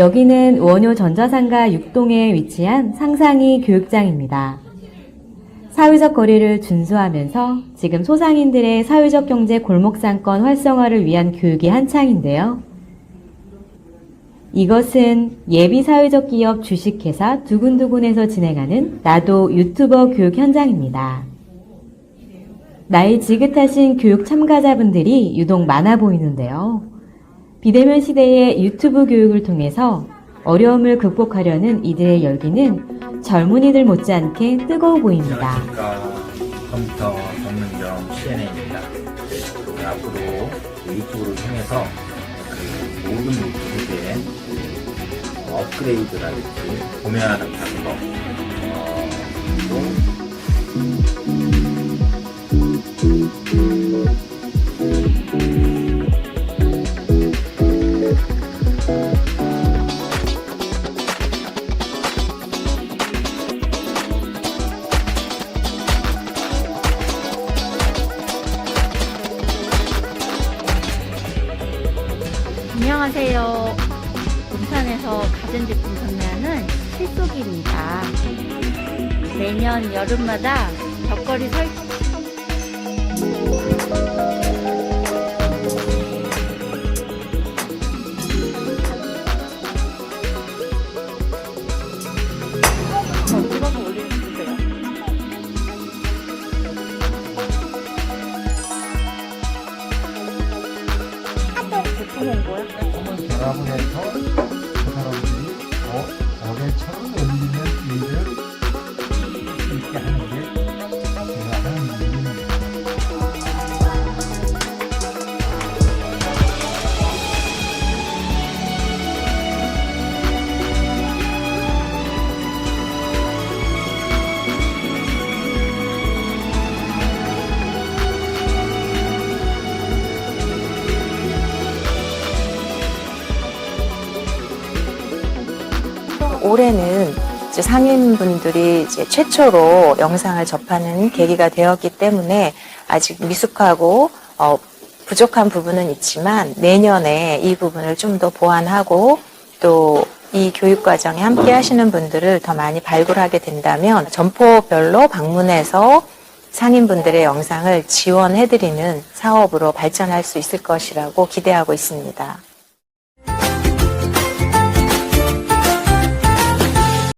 여기는 원효 전자상가 6동에 위치한 상상이 교육장입니다. 사회적 거리를 준수하면서 지금 소상인들의 사회적 경제 골목상권 활성화를 위한 교육이 한창인데요. 이것은 예비 사회적 기업 주식회사 두근두근에서 진행하는 나도 유튜버 교육 현장입니다. 나이 지긋하신 교육 참가자분들이 유독 많아 보이는데요. 비대면 시대의 유튜브 교육을 통해서 어려움을 극복하려는 이들의 열기는 젊은이들 못지않게 뜨거워 보입니다. 컴퓨터 전문점 CNA입니다. 네, 앞으로 유튜브를 통해서 그 모든 노트북의 업그레이드라든지 구매하는 방법 안녕하세요. 부산에서 가전제품 판매하는 실속입니다. 매년 여름마다 벽걸이 설 어, 홍보요? 한번 결합을 해서 그 사람 올해는 이제 상인분들이 이제 최초로 영상을 접하는 계기가 되었기 때문에 아직 미숙하고 어, 부족한 부분은 있지만 내년에 이 부분을 좀 더 보완하고 또 이 교육 과정에 함께 하시는 분들을 더 많이 발굴하게 된다면 점포별로 방문해서 상인분들의 영상을 지원해드리는 사업으로 발전할 수 있을 것이라고 기대하고 있습니다.